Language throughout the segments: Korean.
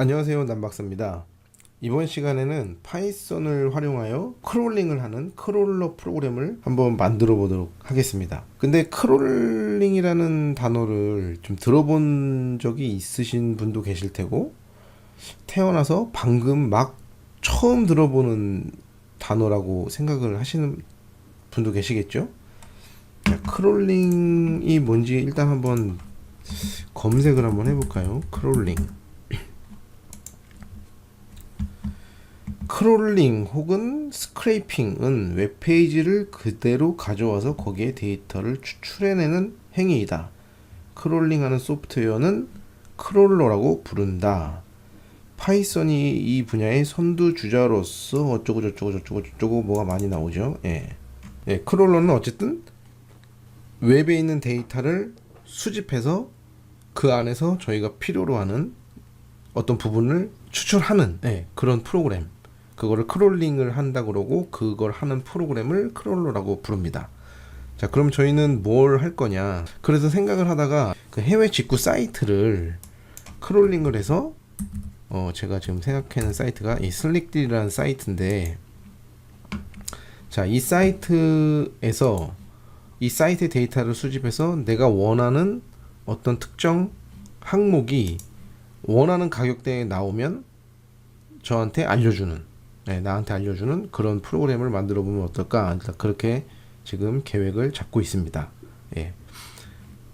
안녕하세요 남박사입니다. 이번 시간에는 파이썬을 활용하여 크롤링을 하는 크롤러 프로그램을 한번 만들어 보도록 하겠습니다. 근데 크롤링이라는 단어를 좀 들어본 적이 있으신 분도 계실 테고 태어나서 방금 막 처음 들어보는 단어라고 생각을 하시는 분도 계시겠죠? 자, 크롤링이 뭔지 일단 한번 검색을 한번 해볼까요? 크롤링 크롤링 혹은 스크레이핑은 웹페이지를 그대로 가져와서 거기에 데이터를 추출해내는 행위이다. 크롤링하는 소프트웨어는 크롤러라고 부른다. 파이썬이 이 분야의 선두주자로서 어쩌고 저쩌고 저쩌고 저쩌고 뭐가 많이 나오죠. 예. 예, 크롤러는 어쨌든 웹에 있는 데이터를 수집해서 그 안에서 저희가 필요로 하는 어떤 부분을 추출하는 예, 그런 프로그램. 그거를 크롤링을 한다 그러고 그걸 하는 프로그램을 크롤러라고 부릅니다. 자, 그럼 저희는 뭘 할 거냐? 그래서 생각을 하다가 그 해외 직구 사이트를 크롤링을 해서 어, 제가 지금 생각하는 사이트가 이 슬릭딜이라는 사이트인데 자, 이 사이트에서 이 사이트 데이터를 수집해서 내가 원하는 어떤 특정 항목이 원하는 가격대에 나오면 저한테 알려주는 네, 나한테 알려주는 그런 프로그램을 만들어 보면 어떨까 일단 그렇게 지금 계획을 잡고 있습니다. 예.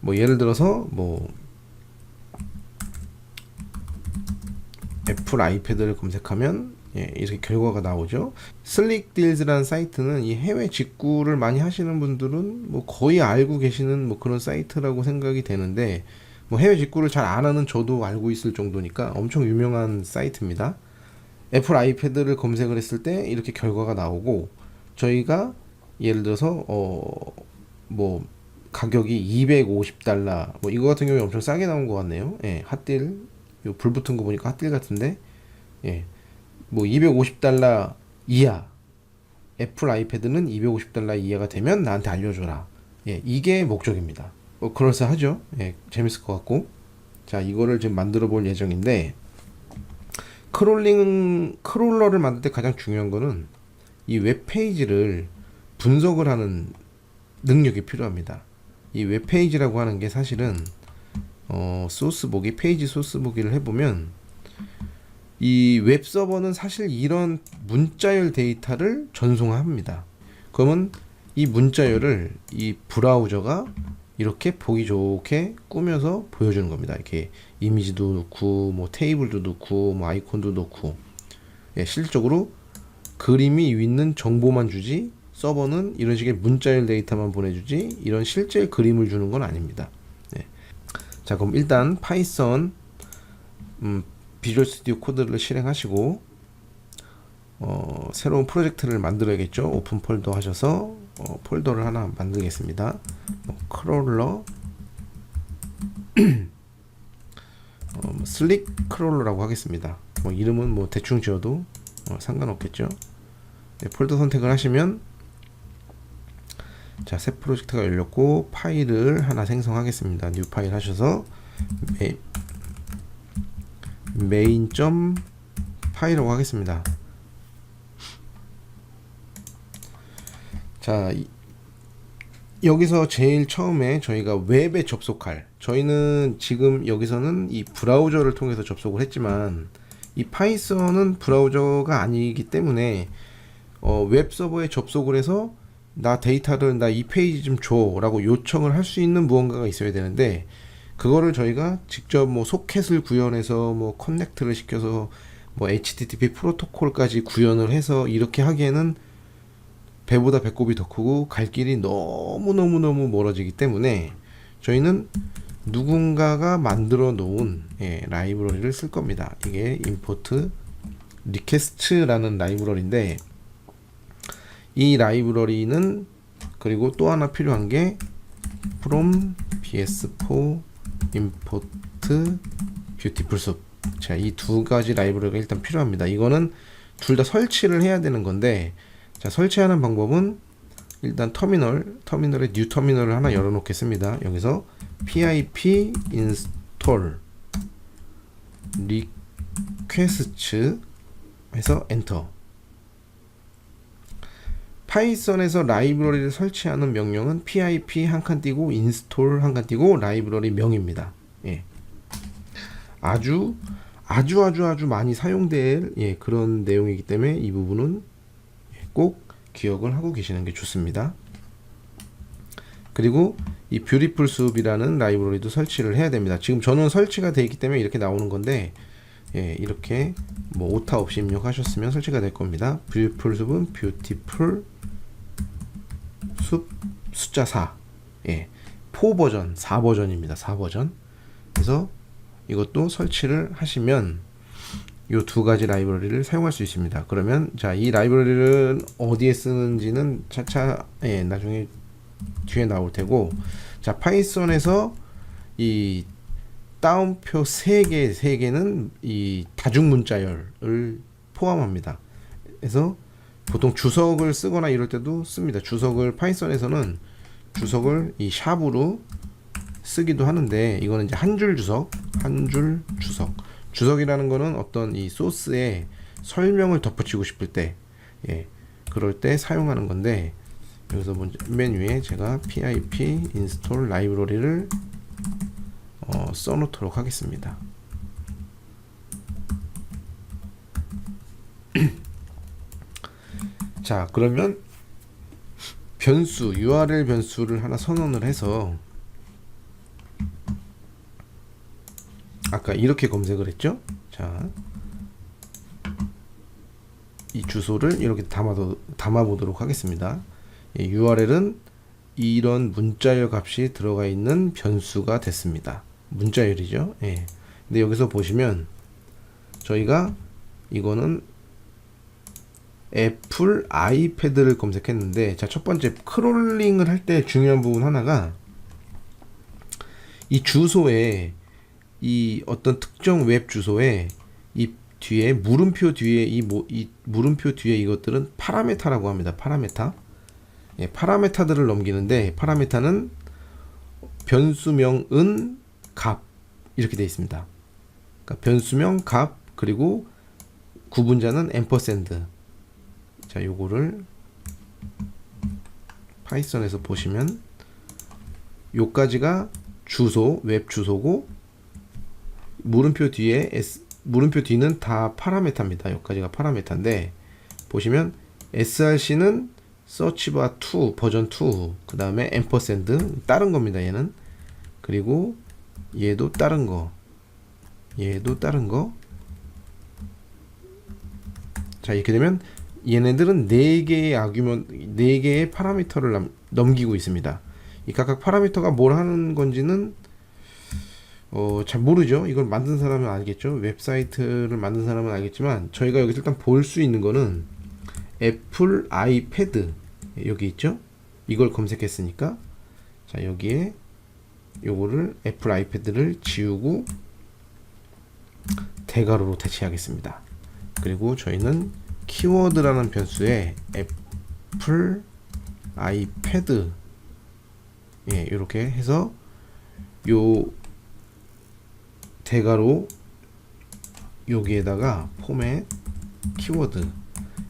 뭐 예를 들어서 뭐 애플 아이패드를 검색하면 예, 이렇게 결과가 나오죠. 슬릭 딜즈라는 사이트는 이 해외 직구를 많이 하시는 분들은 뭐 거의 알고 계시는 뭐 그런 사이트라고 생각이 되는데 뭐 해외 직구를 잘 안 하는 저도 알고 있을 정도니까 엄청 유명한 사이트입니다. 애플 아이패드를 검색을 했을 때 이렇게 결과가 나오고 저희가 예를 들어서 어 뭐 가격이 250달러 뭐 이거 같은 경우에 엄청 싸게 나온 것 같네요. 예, 핫딜 요 불 붙은 거 보니까 핫딜 같은데 예. 뭐 250달러 이하 애플 아이패드는 250달러 이하가 되면 나한테 알려줘라. 예, 이게 목적입니다. 뭐 그럴싸하죠. 예, 재밌을 것 같고. 자, 이거를 지금 만들어 볼 예정인데 크롤링 크롤러를 만들 때 가장 중요한 거는 이 웹페이지를 분석을 하는 능력이 필요합니다. 이 웹페이지라고 하는 게 사실은 어, 소스 보기 페이지 소스 보기를 해보면 이 웹 서버는 사실 이런 문자열 데이터를 전송합니다. 그러면 이 문자열을 이 브라우저가 이렇게 보기 좋게 꾸며서 보여주는 겁니다. 이렇게 이미지도 넣고 뭐 테이블도 넣고 뭐 아이콘도 넣고 예, 실질적으로 그림이 있는 정보만 주지 서버는 이런 식의 문자열 데이터만 보내주지 이런 실제 그림을 주는 건 아닙니다. 예. 자 그럼 일단 파이썬 음, 비주얼 스튜디오 코드를 실행하시고 어, 새로운 프로젝트를 만들어야겠죠. 오픈 폴더 하셔서 어, 폴더를 하나 만들겠습니다. 뭐, 크롤러 어, 뭐, 슬릭 크롤러라고 하겠습니다. 뭐 이름은 뭐 대충 지어도 어, 상관없겠죠. 네, 폴더 선택을 하시면 자, 새 프로젝트가 열렸고 파일을 하나 생성하겠습니다. 뉴 파일 하셔서 메, 메인 점 파일이라고 하겠습니다. 자, 이- 여기서 제일 처음에 저희가 웹에 접속할 저희는 지금 여기서는 이 브라우저를 통해서 접속을 했지만 이 파이썬은 브라우저가 아니기 때문에 어, 웹 서버에 접속을 해서 나 데이터를 나 이 페이지 좀 줘라고 요청을 할 수 있는 무언가가 있어야 되는데 그거를 저희가 직접 뭐 소켓을 구현해서 뭐 커넥트를 시켜서 뭐 HTTP 프로토콜까지 구현을 해서 이렇게 하기에는 배보다 배꼽이 더 크고 갈 길이 너무너무너무 멀어지기 때문에 저희는 누군가가 만들어 놓은 예, 라이브러리를 쓸 겁니다. 이게 import request라는 라이브러리인데 이 라이브러리는 그리고 또 하나 필요한 게 from bs4 import beautiful soup 자, 이 두 가지 라이브러리가 일단 필요합니다. 이거는 둘 다 설치를 해야 되는 건데 자, 설치하는 방법은 일단 터미널, 터미널에 뉴 터미널을 하나 열어 놓겠습니다. 여기서 pip install 퀘스츠 해서 엔터. 파이썬에서 라이브러리를 설치하는 명령은 pip 한 칸 띄고 install 한 칸 띄고 라이브러리 명입니다. 예. 아주 아주 아주 아주 많이 사용될 예, 그런 내용이기 때문에 이 부분은 예, 꼭 기억을 하고 계시는 게 좋습니다. 그리고 이 뷰티풀 숲이라는 라이브러리도 설치를 해야 됩니다. 지금 저는 설치가 되어 있기 때문에 이렇게 나오는 건데 예, 이렇게 뭐 오타 없이 입력하셨으면 설치가 될 겁니다. 뷰티풀 숲은 뷰티풀 숲 숫자 4. 예. 4 버전, 4 버전입니다. 4 버전. 그래서 이것도 설치를 하시면 이 두 가지 라이브러리를 사용할 수 있습니다. 그러면 자, 이 라이브러리를 어디에 쓰는지는 차차 예, 나중에 뒤에 나올 테고 자, 파이썬에서 이 따옴표 3개, 3개는 이 다중 문자열을 포함합니다. 그래서 보통 주석을 쓰거나 이럴 때도 씁니다. 주석을 파이썬에서는 주석을 이 샵으로 쓰기도 하는데 이거는 이제 한 줄 주석, 한 줄 주석. 주석이라는 거는 어떤 이 소스에 설명을 덧붙이고 싶을 때, 예, 그럴 때 사용하는 건데 여기서 먼저 맨 위에 제가 pip install 라이브러리를 어, 써놓도록 하겠습니다. 자, 그러면 변수 URL 변수를 하나 선언을 해서 아까 이렇게 검색을 했죠? 자, 이 주소를 이렇게 담아 담아 보도록 하겠습니다. 예, URL은 이런 문자열 값이 들어가 있는 변수가 됐습니다. 문자열이죠. 예. 근데 여기서 보시면 저희가 이거는 애플 아이패드를 검색했는데 자 첫 번째 크롤링을 할 때 중요한 부분 하나가 이 주소에 이 어떤 특정 웹 주소에 이 뒤에 물음표 뒤에 이, 뭐, 이 물음표 뒤에 이것들은 파라메타라고 합니다. 파라메타. 예, 파라메타들을 넘기는데 파라메타는 변수명은 값 이렇게 되어 있습니다. 그러니까 변수명 값 그리고 구분자는 앰퍼샌드. 자, 요거를 파이썬에서 보시면 요까지가 주소, 웹 주소고 물음표 뒤에 S, 물음표 뒤는 다 파라메타입니다. 여기까지가 파라메타인데 보시면 src는 서치바 2 버전 2 그 다음에 앰퍼샌드 다른 겁니다. 얘는 그리고 얘도 다른 거 얘도 다른 거 자 이렇게 되면 얘네들은 4개의 아규먼 4개의 파라미터를 남, 넘기고 있습니다. 이 각각 파라미터가 뭘 하는 건지는 어, 잘 모르죠. 이걸 만든 사람은 알겠죠. 웹사이트를 만든 사람은 알겠지만 저희가 여기서 일단 볼 수 있는 거는 애플 아이패드 여기 있죠. 이걸 검색했으니까 자 여기에 요거를 애플 아이패드를 지우고 대괄호로 대체하겠습니다. 그리고 저희는 키워드라는 변수에 애플 아이패드 예, 이렇게 해서 요 대괄호 여기에다가 포맷 키워드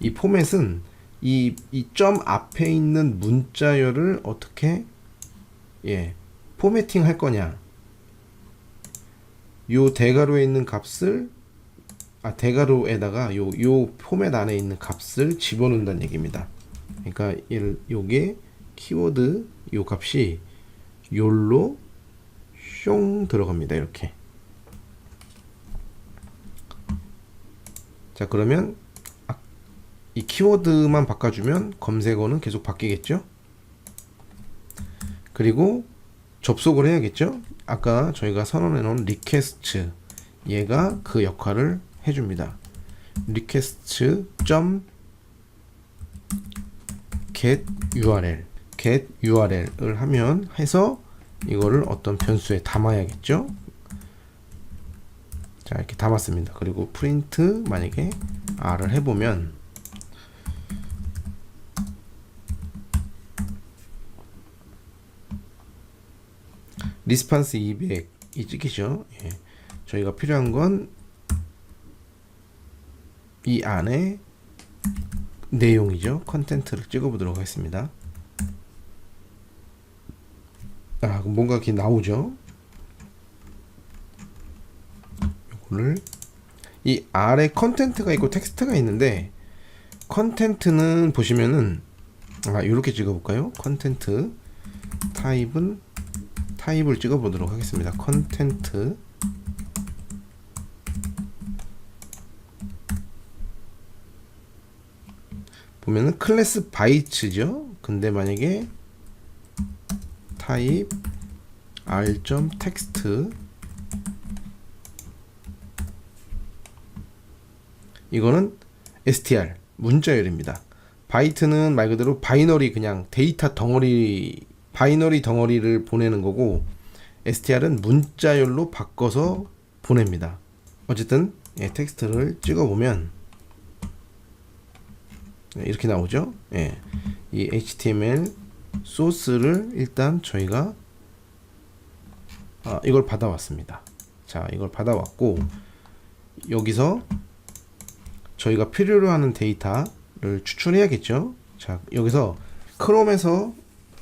이 포맷은 이 이 점 앞에 있는 문자열을 어떻게 예 포매팅 할 거냐 요 대괄호에 있는 값을 아 대괄호에다가 요 요 포맷 안에 있는 값을 집어넣는다는 얘기입니다. 그러니까 이 요게 키워드 요 값이 요로 숑 들어갑니다. 이렇게 자 그러면 아, 이 키워드만 바꿔주면 검색어는 계속 바뀌겠죠? 그리고 접속을 해야겠죠? 아까 저희가 선언해 놓은 리퀘스트 얘가 그 역할을 해줍니다. 리퀘스트 get url get url을 하면 해서 이거를 어떤 변수에 담아야겠죠 자 이렇게 담았습니다 그리고 프린트 만약에 R을 해보면 리스판스 200이 찍히죠 예. 저희가 필요한 건 이 안에 내용이죠. 컨텐트를 찍어 보도록 하겠습니다. 아, 뭔가 이렇게 나오죠. 이거 를 이 아래 컨텐트가 있고 텍스트가 있는데 컨텐트는 보시면은 아 이렇게 찍어볼까요? 컨텐트 타입은 타입을 찍어보도록 하겠습니다. 컨텐트 보면은 클래스 바이츠죠. 근데 만약에 타입 r 텍스트 이거는 str 문자열입니다. 바이트는 말 그대로 바이너리 그냥 데이터 덩어리 바이너리 덩어리를 보내는 거고 str은 문자열로 바꿔서 보냅니다. 어쨌든 예, 텍스트를 찍어 보면 예, 이렇게 나오죠. 예, 이 HTML 소스를 일단 저희가 아, 이걸 받아왔습니다. 자, 이걸 받아왔고 여기서 저희가 필요로 하는 데이터를 추출해야겠죠. 자, 여기서 크롬에서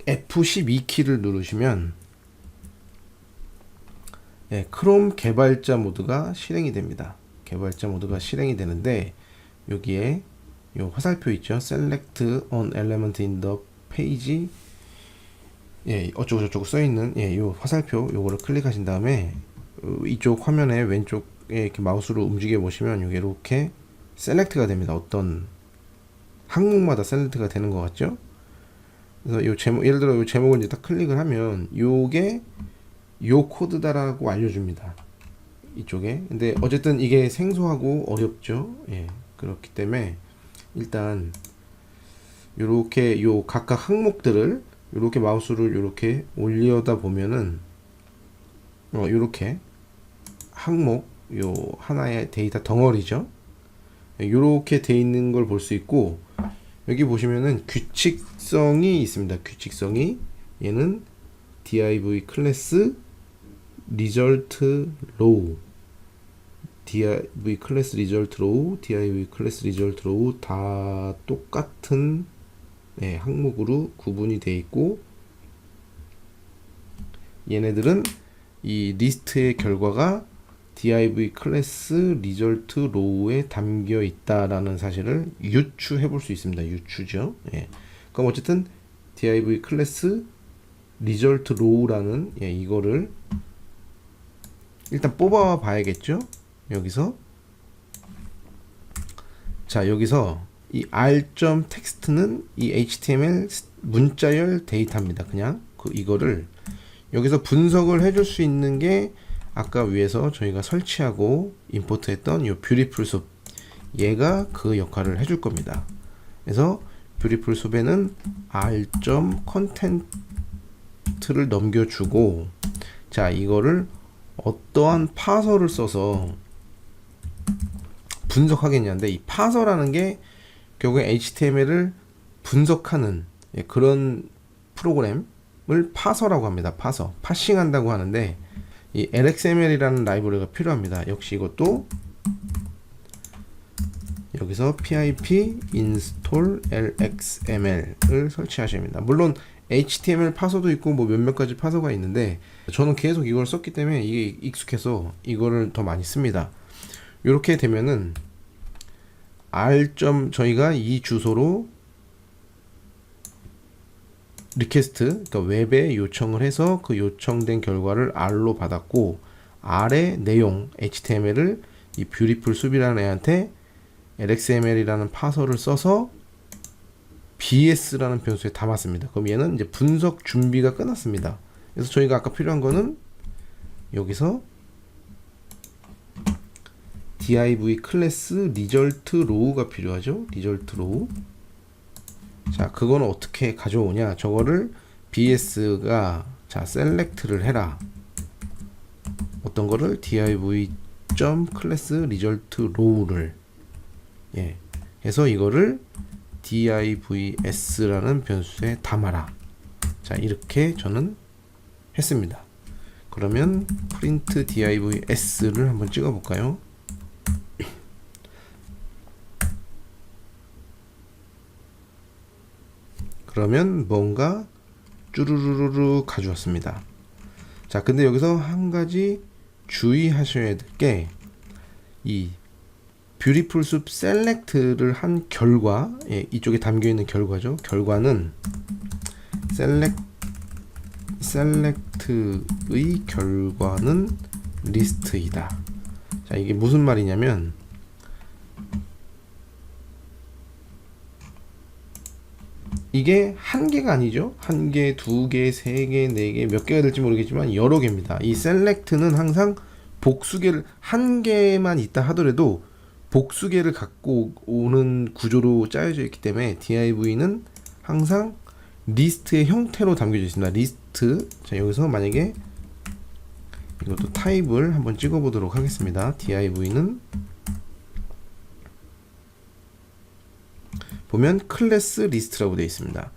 F12 키를 누르시면 예, 크롬 개발자 모드가 실행이 됩니다. 개발자 모드가 실행이 되는데 여기에 요 화살표 있죠. Select on element in the page 예, 어쩌고 저쩌고 써 있는 예, 요 화살표 요거를 클릭하신 다음에 어, 이쪽 화면에 왼쪽에 이렇게 마우스로 움직여 보시면 요게 이렇게 셀렉트가 됩니다. 어떤 항목마다 셀렉트가 되는 것 같죠? 그래서 요 제목 예를 들어 요 제목을 이제 딱 클릭을 하면 요게 요 코드다라고 알려줍니다. 이쪽에. 근데 어쨌든 이게 생소하고 어렵죠. 예. 그렇기 때문에 일단 요렇게 요 각각 항목들을 요렇게 마우스를 요렇게 올려다 보면은 어 요렇게 항목 요 하나의 데이터 덩어리죠. 요렇게 돼 있는 걸 볼 수 있고 여기 보시면은 규칙성이 있습니다. 규칙성이 얘는 div 클래스 result row div 클래스 result row div 클래스 result row 다 똑같은 네, 항목으로 구분이 되어 있고 얘네들은 이 리스트의 결과가 div 클래스 리절트 로우에 담겨 있다라는 사실을 유추해 볼 수 있습니다. 유추죠. 예. 그럼 어쨌든 div 클래스 리절트 로우라는 예, 이거를 일단 뽑아 봐야겠죠. 여기서 자 여기서 이 r 텍스트는 이 html 문자열 데이터입니다. 그냥 그 이거를 여기서 분석을 해줄 수 있는 게 아까 위에서 저희가 설치하고 임포트했던 이 뷰티풀 숲 얘가 그 역할을 해줄 겁니다. 그래서 뷰티풀 숲에는 r 컨텐트를 넘겨주고 자 이거를 어떠한 파서를 써서 분석하겠냐인데 이 파서라는 게 결국에 HTML을 분석하는 예, 그런 프로그램을 파서라고 합니다. 파서. 파싱한다고 하는데 이 LXML이라는 라이브러리가 필요합니다. 역시 이것도 여기서 pip install lxml을 설치하십니다. 물론 HTML 파서도 있고 뭐 몇몇 가지 파서가 있는데 저는 계속 이걸 썼기 때문에 이게 익숙해서 이거를 더 많이 씁니다. 이렇게 되면은 r. 저희가 이 주소로 리퀘스트 그러니까 웹에 요청을 해서 그 요청된 결과를 r로 받았고 r의 내용 html을 이 뷰티풀 수비라는 애한테 lxml이라는 파서를 써서 bs라는 변수에 담았습니다. 그럼 얘는 이제 분석 준비가 끝났습니다. 그래서 저희가 아까 필요한 거는 여기서 div 클래스 리절트 로우가 필요하죠. 리절트 로우. 자, 그거는 어떻게 가져오냐? 저거를 bs가 자, 셀렉트를 해라. 어떤 거를 div 점 클래스 리절트 로우를 예. 해서 이거를 divs라는 변수에 담아라. 자, 이렇게 저는 했습니다. 그러면 print divs를 한번 찍어 볼까요? 그러면 뭔가 쭈루루루루 가져왔습니다. 자, 근데 여기서 한 가지 주의하셔야 될 게 이 뷰티풀 숲 셀렉트를 한 결과, 예, 이쪽에 담겨 있는 결과죠. 결과는 셀렉 셀렉트의 결과는 리스트이다. 자, 이게 무슨 말이냐면 이게 한 개가 아니죠. 한 개, 두 개, 세 개, 네 개, 몇 개가 될지 모르겠지만 여러 개입니다. 이 셀렉트는 항상 복수개를 한 개만 있다 하더라도 복수개를 갖고 오는 구조로 짜여져 있기 때문에 div는 항상 리스트의 형태로 담겨져 있습니다. 리스트. 자, 여기서 만약에 이것도 타입을 한번 찍어 보도록 하겠습니다. div는 보면 클래스 리스트라고 되어 있습니다.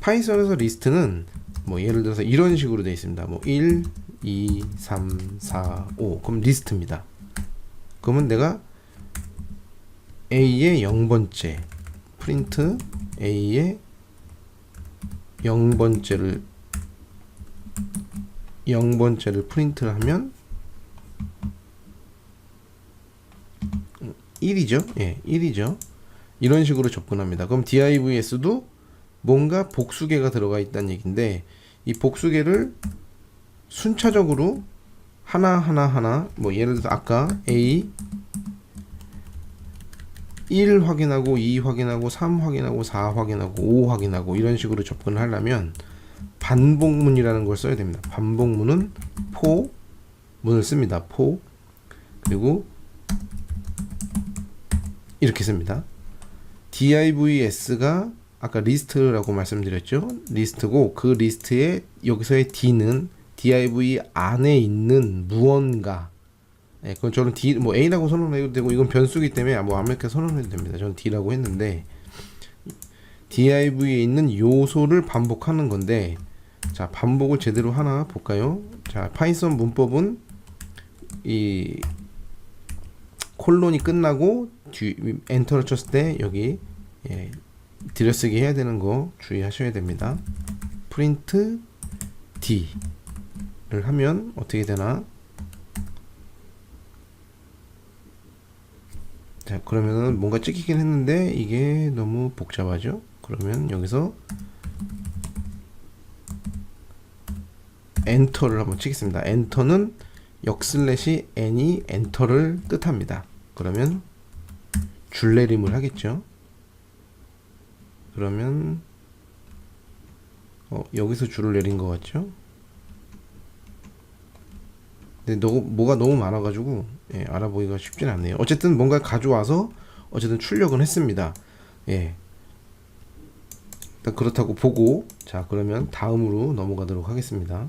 파이썬에서 리스트는 뭐 예를 들어서 이런 식으로 되어 있습니다. 뭐 1, 2, 3, 4, 5 그럼 리스트입니다. 그러면 내가 A의 0번째 프린트 A의 0번째를 0번째를 프린트를 하면 1이죠. 예, 1이죠. 이런 식으로 접근합니다. 그럼 divs도 뭔가 복수개가 들어가 있다는 얘기인데 이 복수개를 순차적으로 하나 하나 하나 뭐 예를 들어서 아까 a 1 확인하고 2 확인하고 3 확인하고 4 확인하고 5 확인하고 이런 식으로 접근을 하려면 반복문이라는 걸 써야 됩니다. 반복문은 포 문을 씁니다. 포 그리고 이렇게 씁니다. Divs가 아까 리스트라고 말씀드렸죠. 리스트고 그 리스트에 여기서의 d는 div 안에 있는 무언가. 예, 그건 저는 d 뭐 a라고 선언해도 되고 이건 변수기 때문에 뭐 아무렇게 선언해도 됩니다. 저는 d라고 했는데 div에 있는 요소를 반복하는 건데 자 반복을 제대로 하나 볼까요? 자 파이썬 문법은 이 콜론이 끝나고 뒤, 엔터를 쳤을 때 여기 예, 들여쓰기 해야 되는 거 주의하셔야 됩니다. 프린트 D를 하면 어떻게 되나? 자, 그러면은 뭔가 찍히긴 했는데 이게 너무 복잡하죠? 그러면 여기서 엔터를 한번 치겠습니다. 엔터는 역슬래시 n이 엔터를 뜻합니다. 그러면 줄내림을 하겠죠. 그러면 어, 여기서 줄을 내린 것 같죠? 근데 너, 뭐가 너무 많아가지고 예, 알아보기가 쉽진 않네요. 어쨌든 뭔가 가져와서 어쨌든 출력은 했습니다. 예. 그렇다고 보고 자 그러면 다음으로 넘어가도록 하겠습니다.